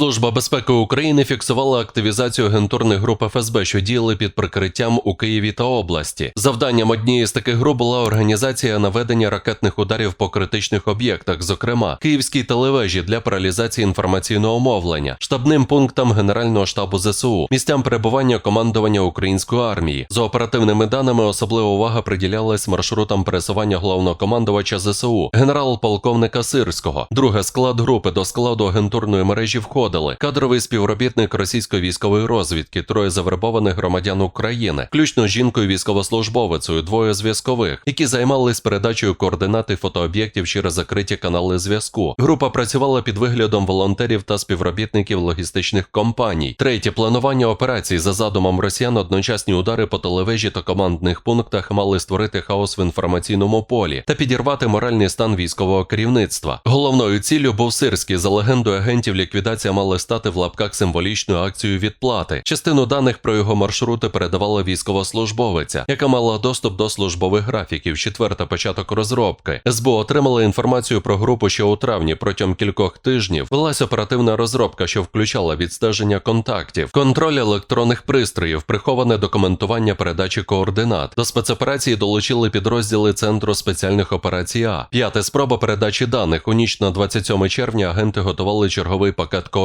Служба безпеки України фіксувала активізацію агентурних груп ФСБ, що діяли під прикриттям у Києві та області. Завданням однієї з таких груп була організація наведення ракетних ударів по критичних об'єктах, зокрема київській телевежі для паралізації інформаційного мовлення, штабним пунктам Генерального штабу ЗСУ, місцям перебування командування української армії. За оперативними даними особлива увага приділялась маршрутам пересування головнокомандувача ЗСУ, генерал-полковника Сирського. Друге склад групи до складу агентурної мережі входили кадровий співробітник російської військової розвідки, троє завербованих громадян України, включно жінкою військовослужбовицею, двоє зв'язкових, які займались передачею координат і фотооб'єктів через закриті канали зв'язку. Група працювала під виглядом волонтерів та співробітників логістичних компаній. Третє планування операцій за задумом росіян одночасні удари по телевежі та командних пунктах мали створити хаос в інформаційному полі та підірвати моральний стан військового керівництва. Головною ціллю був сирський за легендою агентів ліквідація мала стати в лапках символічною акцією відплати. Частину даних про його маршрути передавала військовослужбовиця, яка мала доступ до службових графіків. Четверта початок розробки. СБУ отримала інформацію про групу ще у травні. Протягом кількох тижнів велась оперативна розробка, що включала відстеження контактів, контроль електронних пристроїв, приховане документування передачі координат. До спецоперації долучили підрозділи Центру спеціальних операцій А. П'яте спроба передачі даних. У ніч на 27 червня агенти готували черговий пакет координат.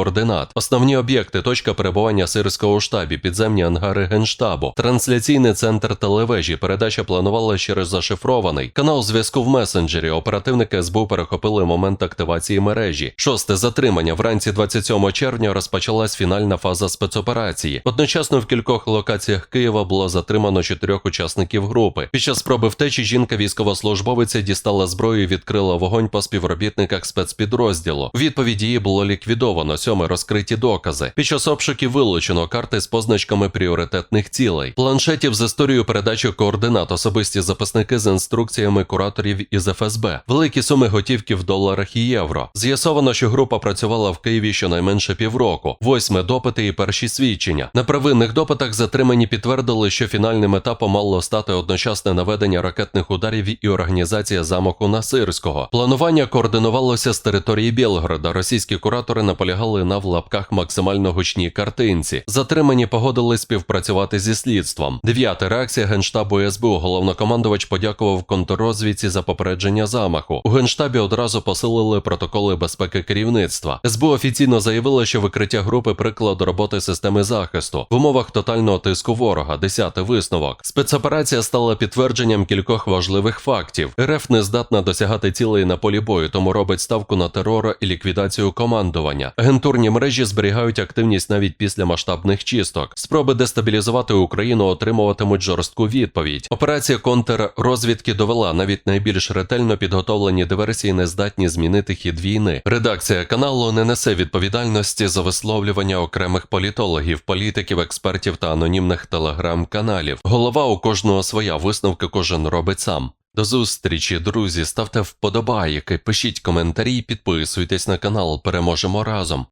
Основні об'єкти, точка перебування сирського у штабі, підземні ангари генштабу, трансляційний центр телевежі. Передача планувала через зашифрований канал зв'язку в месенджері. Оперативники СБУ перехопили момент активації мережі. Шосте затримання. Вранці 27 червня розпочалась фінальна фаза спецоперації. Одночасно в кількох локаціях Києва було затримано чотирьох учасників групи. Під час спроби втечі жінка військовослужбовиця дістала зброю і відкрила вогонь по співробітниках спецпідрозділу. У відповіді її було ліквідовано. Сьоме розкриті докази. Під час обшуків вилучено карти з позначками пріоритетних цілей, планшетів з історією передачі координат, особисті записники з інструкціями кураторів із ФСБ, великі суми готівки в доларах і євро. З'ясовано, що група працювала в Києві щонайменше півроку. Восьме допити і перші свідчення. На первинних допитах затримані підтвердили, що фінальним етапом мало стати одночасне наведення ракетних ударів і організація замаху на Сирського. Планування координувалося з території Білгорода. Російські куратори наполягали на в лапках максимально гучній картинці. Затримані погодились співпрацювати зі слідством. Дев'ята реакція генштабу СБУ. Головнокомандувач подякував контррозвідці за попередження замаху. У генштабі одразу посилили протоколи безпеки керівництва. СБУ офіційно заявило, що викриття групи приклад роботи системи захисту в умовах тотального тиску ворога. Десятий висновок. Спецоперація стала підтвердженням кількох важливих фактів. РФ не здатна досягати цілей на полі бою, тому робить ставку на терор і ліквідацію командування. Агентурні мережі зберігають активність навіть після масштабних чисток. Спроби дестабілізувати Україну отримуватимуть жорстку відповідь. Операція контррозвідки довела навіть найбільш ретельно підготовлені диверсії не здатні змінити хід війни. Редакція каналу не несе відповідальності за висловлювання окремих політологів, політиків, експертів та анонімних телеграм-каналів. Голова у кожного своя висновки кожен робить сам. До зустрічі, друзі. Ставте вподобайки, пишіть коментарі, підписуйтесь на канал. Переможемо разом.